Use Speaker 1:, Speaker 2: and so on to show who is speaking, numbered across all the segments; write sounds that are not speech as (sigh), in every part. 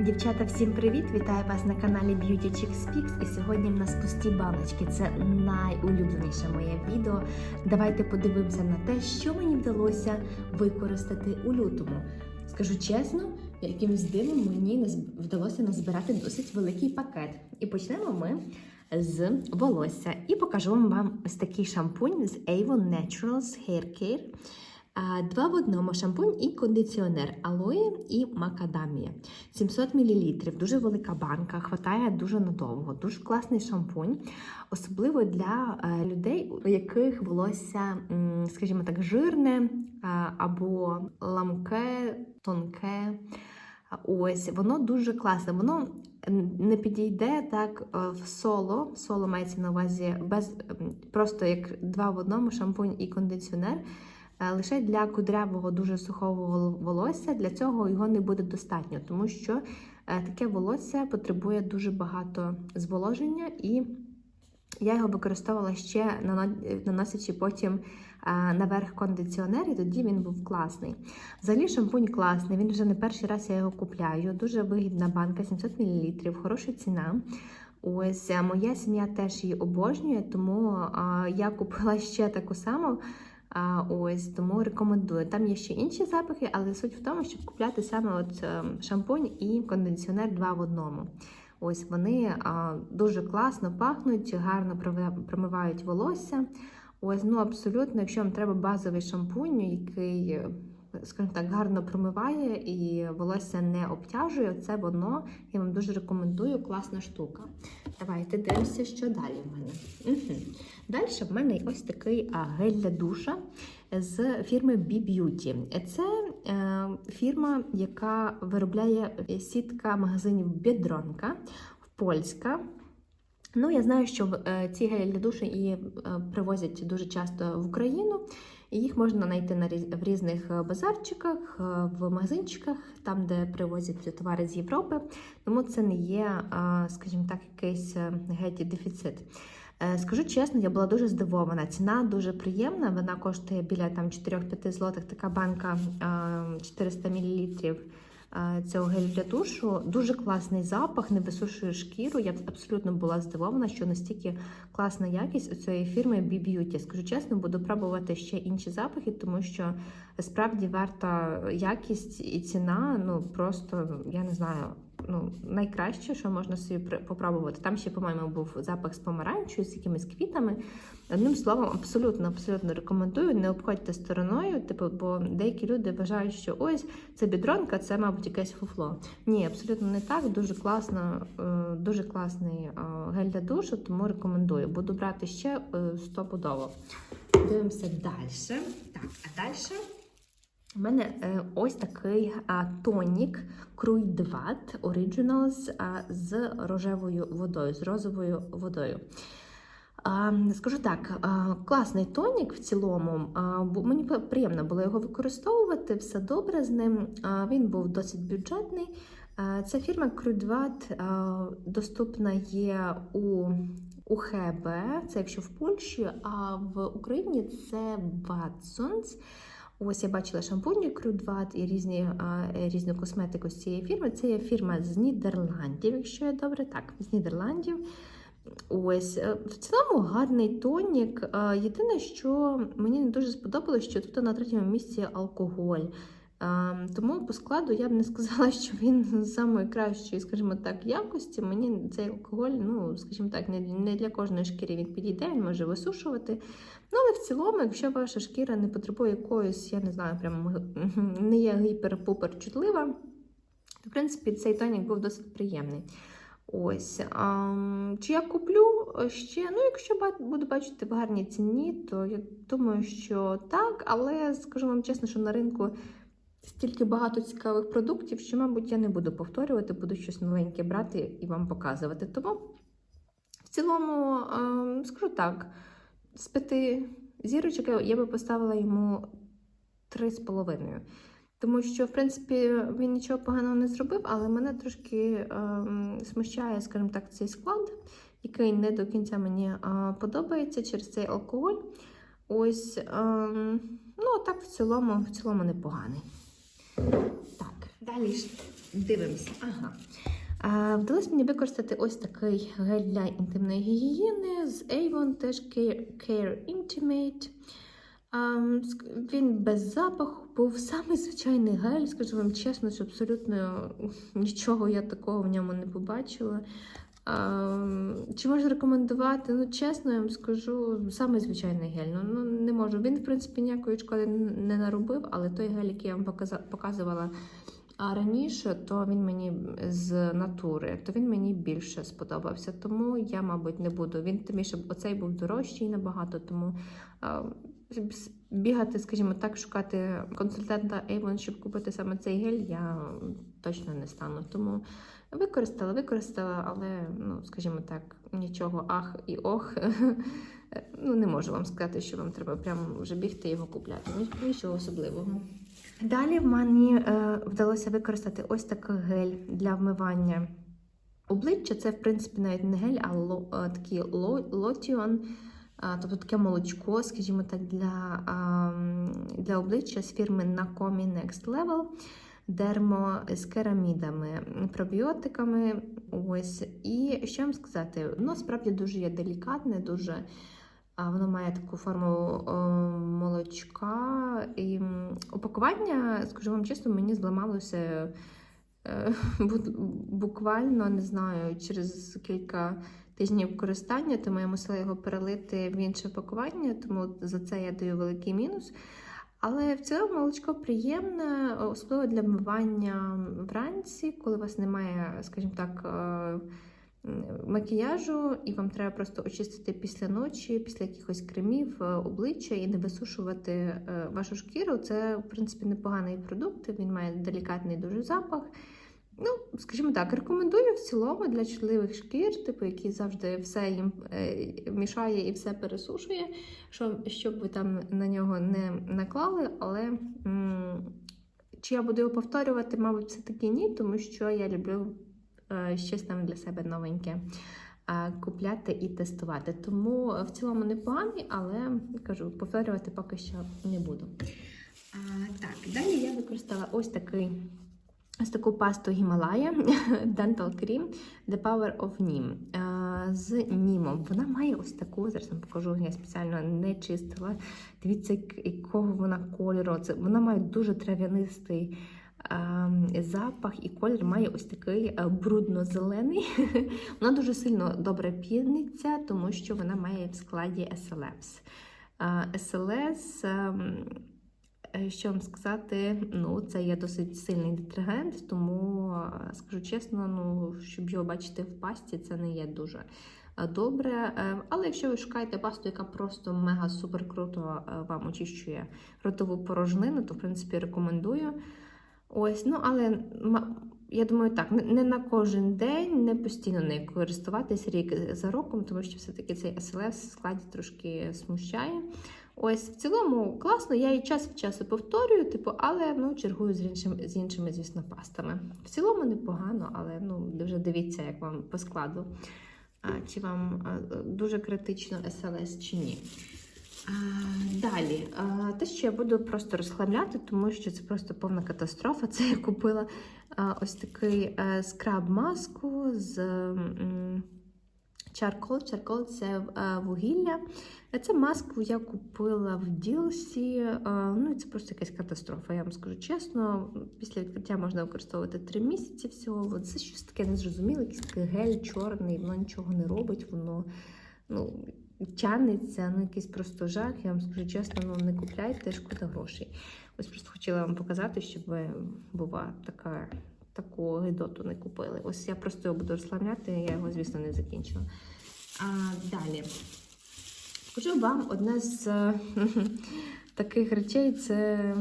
Speaker 1: Дівчата, всім привіт! Вітаю вас на каналі Beauty Chick Speaks. І сьогодні в нас пусті баночки. Це найулюбленіше моє відео. Давайте подивимося на те, що мені вдалося використати у лютому. Скажу чесно, якимось дивом мені вдалося назбирати досить великий пакет. І почнемо ми з волосся. І покажу вам ось такий шампунь з Avon Naturals Hair Care. Два в одному шампунь і кондиціонер алоє і макадамія. 700 мл, дуже велика банка, хватає дуже надовго. Дуже класний шампунь, особливо для е, людей, у яких волосся, скажімо так, жирне або ламке, тонке. Ось воно дуже класне. Воно не підійде так е, в соло. Соло мається на увазі без просто як два в одному шампунь і кондиціонер. Е, Лише для кудрявого дуже сухого волосся для цього його не буде достатньо, тому що е, таке волосся потребує дуже багато зволоження, і я його використовувала ще наносячи потім е, наверх кондиціонер, і тоді він був класний. Взагалі шампунь класний, він вже не перший раз я його купляю. Дуже вигідна банка, 700 мл, хороша ціна. Ось моя сім'я теж її обожнює, тому я купила ще таку саму. Ось тому рекомендую. Там є ще інші запахи, але суть в тому, щоб купляти саме от е, шампунь і кондиціонер два в одному. Ось вони дуже класно пахнуть, гарно промивають волосся. Ось, ну абсолютно, якщо вам треба базовий шампунь, який, скажімо так, гарно промиває і волосся не обтяжує, це воно. Я вам дуже рекомендую, класна штука. Давайте дивимося, що далі в мене. Угу. Далі в мене ось такий гель для душа з фірми B-Beauty. Це е, фірма, яка виробляє сітка магазинів Бідронка, польська. Ну, я знаю, що е, ці гелі для душу і е, привозять дуже часто в Україну. І їх можна знайти на в різних е, базарчиках, е, в магазинчиках, там, де привозять товари з Європи. Тому це не є, е, скажімо так, якийсь геть дефіцит. Скажу чесно, я була дуже здивована. Ціна дуже приємна. Вона коштує біля там 4-5 злотих. Така банка е, 400 мл цього гелю для душу. Дуже класний запах, не висушує шкіру. Я абсолютно була здивована, що настільки класна якість у цієї фірми B-Beauty. Скажу чесно, буду пробувати ще інші запахи, тому що справді варта якість і ціна. Ну просто я не знаю. Ну, найкраще, що можна собі попробувати. Там ще, по-моєму, був запах з помаранчою, з якимись квітами. Одним словом, абсолютно, абсолютно рекомендую. Не обходьте стороною, типу, бо деякі люди вважають, що ось це бідронка, це, мабуть, якесь фуфло. Ні, абсолютно не так. Дуже класно, е, дуже класний е, гель для душу, тому рекомендую. Буду брати ще е, стопудово. Дивимося далі. Так, а далі. У мене е, ось такий тонік Круйдват Originals з рожевою водою, з розовою водою. Скажу так, класний тонік в цілому. Бу- мені приємно було його використовувати, все добре з ним. Він був досить бюджетний. Ця фірма Крудват доступна є у, у ХБ, це якщо в Польщі, а в Україні це Watsons. Ось я бачила шампуні Крудват і різні, е, різну косметику з цієї фірми. Це є фірма з Нідерландів, якщо я добре так, з Нідерландів. Ось е, в цілому гарний тонік. Єдине, що мені не дуже сподобалось, що тут на третьому місці алкоголь. Тому по складу я б не сказала, (laughs) що він з самої кращої, скажімо так, якості. Мені цей алкоголь, ну скажімо так, не, не для кожної шкіри він підійде, він може висушувати. Ну, але в цілому, якщо ваша шкіра не потребує якоїсь, я не знаю, прямо (laughs) не є гіпер-пупер чутлива, то в принципі цей тонік був досить приємний. Ось. А, чи я куплю ще? Ну, якщо буду бачити в гарній ціні, то я думаю, що так, але скажу вам чесно, що на ринку стільки багато цікавих продуктів, що, мабуть, я не буду повторювати, буду щось новеньке брати і вам показувати. Тому в цілому, а, скажу так, з п'яти зірочок я- би поставила йому три з половиною. Тому що, в принципі, він нічого поганого не зробив, але мене трошки ем, смущає, скажімо так, цей склад, який не до кінця мені е, подобається через цей алкоголь. Ось, ем, ну, так в цілому, в цілому непоганий. Так, Далі дивимося. Ага. А, вдалося мені використати ось такий гель для інтимної гігієни з Avon, теж Care, Care Intimate. А, він без запаху був самий звичайний гель, скажу вам чесно, що абсолютно нічого я такого в ньому не побачила. А, чи можу рекомендувати? Ну, чесно, я вам скажу, самий звичайний гель. Ну, ну не можу. Він, в принципі, ніякої шкоди не наробив, але той гель, який я вам показувала раніше, то він мені з натури, то він мені більше сподобався. Тому я, мабуть, не буду. Він тим більше оцей був дорожчий набагато, тому бігати, скажімо так, шукати консультанта Avon, щоб купити саме цей гель, я точно не стану. Тому використала, використала, але, ну, скажімо так, нічого ах і ох. (laughs) Ну, не можу вам сказати, що вам треба прямо вже бігти і його купляти. Нічого особливого. Далі мені е, вдалося використати ось такий гель для вмивання обличчя. Це, в принципі, навіть не гель, а ло, е, такий ло, лотіон, е, тобто таке молочко, скажімо так, для, м, для обличчя з фірми Nakomi Next Level. Дермо з керамідами, пробіотиками. Ось. І що вам сказати? Воно справді дуже є делікатне, дуже воно має таку форму молочка. І упакування, скажу вам чесно, мені зламалося е, (laughs) буквально, не знаю, через кілька тижнів користання, тому я мусила його перелити в інше пакування, тому за це я даю великий мінус. Але в цілому молочко приємне, особливо для вмивання вранці, коли у вас немає, скажімо так, е, макіяжу, і вам треба просто очистити після ночі, після якихось кремів е, обличчя і не висушувати е, вашу шкіру. Це, в принципі, непоганий продукт. Він має делікатний дуже запах. Ну, скажімо так, рекомендую в цілому для чутливих шкір, типу, які завжди все їм е, мішає і все пересушує, що, щоб ви там на нього не наклали, але чи я буду його повторювати, мабуть, все-таки ні, тому що я люблю е, щось там для себе новеньке е, купляти і тестувати. Тому в цілому непоганий, але кажу, повторювати поки що не буду. А, так, далі я використала ось такий. Ось таку пасту Гімалая (laughs) Dental Cream The Power of Neem е, з німом. Вона має ось таку, зараз вам покажу, я спеціально не чистила. Дивіться, якого вона кольору. Це, вона має дуже трав'янистий е, запах, і колір має ось такий е, брудно-зелений. (laughs) вона дуже сильно добре піниться, тому що вона має в складі SLS. Е, SLS. Е, Що вам сказати, ну це є досить сильний детергент, тому е, скажу чесно, ну щоб його бачити в пасті, це не є дуже е, добре. Але якщо ви шукаєте пасту, яка просто мега супер круто вам очищує ротову порожнину, то в принципі рекомендую. Ось, ну але я думаю, так, не- на кожен день, не постійно нею користуватись рік за роком, тому що все-таки цей СЛС в складі трошки смущає. Ось в цілому класно, я її час від часу повторюю, типу, але ну, чергую з іншим, з іншими, звісно, пастами. В цілому непогано, але ну, дуже дивіться, як вам по складу. А, чи вам а, дуже критично СЛС чи ні. А, далі, а, те, що я буду просто розхламляти, тому що це просто повна катастрофа. Це я купила а, ось такий е, скраб-маску з м, чаркол. Чаркол це е, вугілля. Це маску я купила в Ділсі. е, Ну це просто якась катастрофа. Я вам скажу чесно. Після відкриття можна використовувати 3 місяці всього. Це щось таке незрозуміле, якийсь такий гель чорний, воно нічого не робить, воно ну, тянеться, ну якийсь просто жах. Я вам скажу чесно, ну не купляйте, шкода грошей. Ось просто хотіла вам показати, щоб ви бува така. Таку гидоту не купили. Ось я просто його буду розслабляти, я його, звісно, не закінчила. А, далі. Скажу вам одне з (laughs) таких речей це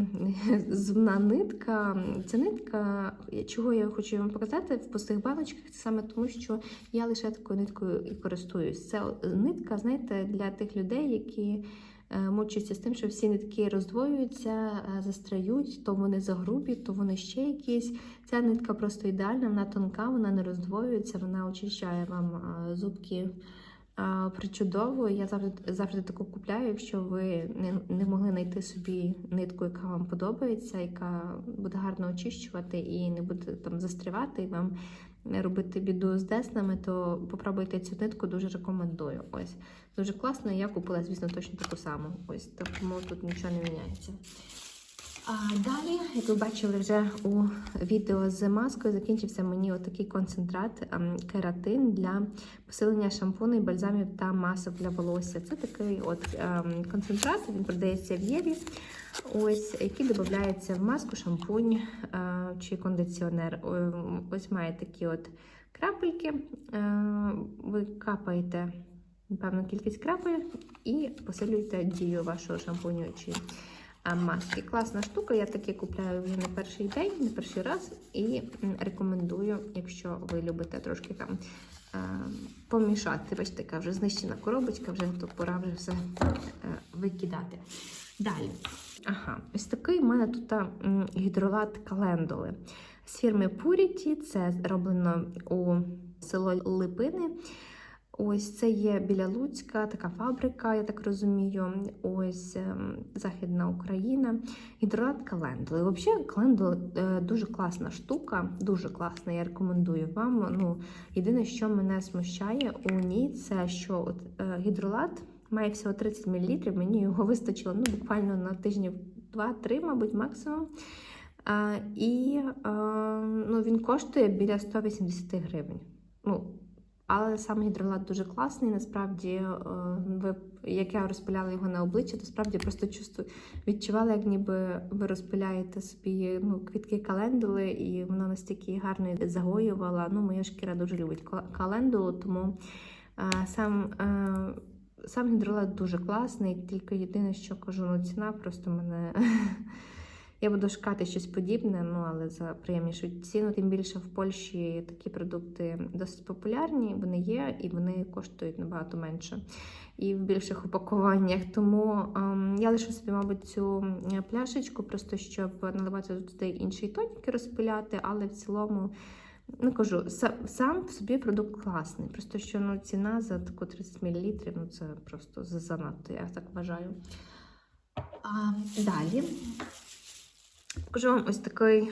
Speaker 1: зубна нитка. Ця нитка, чого я хочу вам показати в пустих баночках, це саме тому, що я лише такою ниткою і користуюсь. Це нитка, знаєте, для тих людей, які мучаються з тим, що всі нитки роздвоюються, е, застряють, то вони загрубі, то вони ще якісь. Ця нитка просто ідеальна, вона тонка, вона не роздвоюється, вона очищає вам е, зубки причудово. Я завжди завжди таку купляю, якщо ви не, не могли знайти собі нитку, яка вам подобається, яка буде гарно очищувати і не буде там застрівати, і вам робити біду з деснами, то попробуйте цю нитку, дуже рекомендую. Ось дуже класно. Я купила, звісно, точно таку саму. Ось тому тут нічого не міняється. Далі, як ви бачили вже у відео з маскою, закінчився мені отакий концентрат ем, кератин для посилення шампуню, і бальзамів та масок для волосся. Це такий от ем, концентрат, він продається в Єві, ось, який додається в маску, шампунь е, чи кондиціонер. Ось має такі от крапельки. Е, ви капаєте певну кількість крапель і посилюєте дію вашого шампуню чи маски. Класна штука, я таке купляю вже не перший день, не перший раз, і рекомендую, якщо ви любите трошки там а, помішати. Бачите, така вже знищена коробочка, вже то пора вже все е, викидати. Далі. Ага, ось такий в мене тут гідролат календули з фірми Purity. Це зроблено у село Липини. Ось це є біля Луцька, така фабрика, я так розумію. Ось ем, Західна Україна. Гідролат календули. Взагалі, календула е, дуже класна штука, дуже класна. Я рекомендую вам. Ну, єдине, що мене смущає у ній, це що от, е, гідролат має всього 30 мл. Мені його вистачило ну, буквально на тижнів 2-3, мабуть, максимум. А, і а, ну, він коштує біля 180 гривень. Ну, але сам гідролат дуже класний. Насправді, е, ви, як я розпиляла його на обличчя, то справді просто чувствую, відчувала, як ніби ви розпиляєте собі ну, квітки календули, і воно настільки гарно загоювала. Ну, моя шкіра дуже любить календулу, тому е, сам. е, Сам гідролат дуже класний, тільки єдине, що кажу, ну ціна просто мене. (laughs) Я буду шукати щось подібне, ну але за приємнішу ціну. Тим більше в Польщі такі продукти досить популярні, вони є і вони коштують набагато менше і в більших упакуваннях. Тому ем, я лишу собі, мабуть, цю е, пляшечку, просто щоб наливати туди інший тонік і розпиляти, але в цілому. Ну, кажу, сам в собі продукт класний. Просто що ну, ціна за таку 30 мл, ну це просто занадто, я так вважаю. А, далі покажу вам ось такий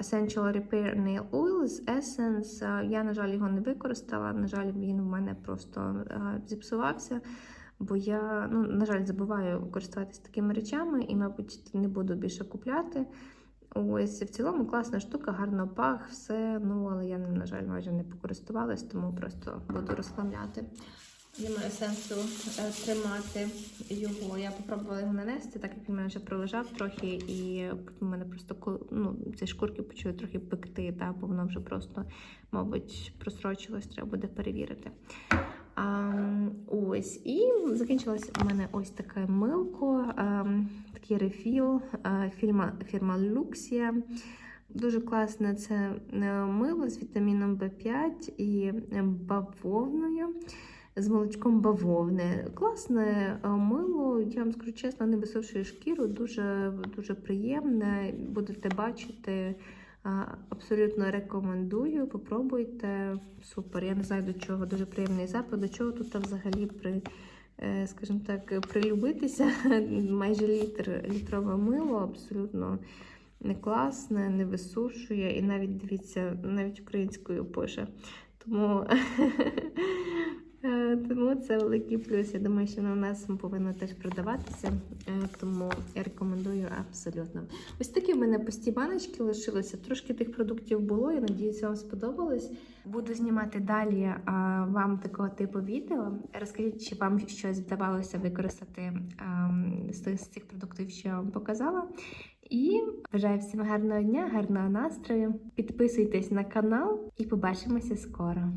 Speaker 1: Essential Repair Nail Oil з Essence. Я, на жаль, його не використала. На жаль, він в мене просто зіпсувався. Бо я, ну, на жаль, забуваю користуватися такими речами і, мабуть, не буду більше купляти. Ось в цілому класна штука, гарно пах, все. Ну, але я, на жаль, майже не покористувалась, тому просто буду розхламляти. Немає сенсу е, тримати його. Я попробувала його нанести, так як він мене вже пролежав трохи, і в мене просто ну, ці шкурки почали трохи пекти, та, бо воно вже просто, мабуть, просрочилось, треба буде перевірити. А, ось, і закінчилось у мене ось таке милко, а, такий рефіл, а, фірма, фірма Luxia. Дуже класне це е, мило з вітаміном В5 і е, бавовною, з молочком бавовни. Класне е, мило, я вам скажу чесно, не висушує шкіру, дуже, дуже приємне. Будете бачити. Абсолютно рекомендую, попробуйте. Супер. Я не знаю до чого, дуже приємний запах. До чого тут взагалі при, е, скажімо так, прилюбитися. (laughs) Майже літр літрове мило, абсолютно не класне, не висушує. І навіть дивіться, навіть українською пише. Тому, е, (laughs) тому це великий плюс. Я думаю, що у нас повинно теж продаватися. Е, Тому я рекомендую абсолютно. Ось такі в мене пусті баночки лишилися. Трошки тих продуктів було. Я надіюся, вам сподобалось. Буду знімати далі а, вам такого типу відео. Розкажіть, чи вам щось вдавалося використати з з цих продуктів, що я вам показала. І бажаю всім гарного дня, гарного настрою. Підписуйтесь на канал і побачимося скоро.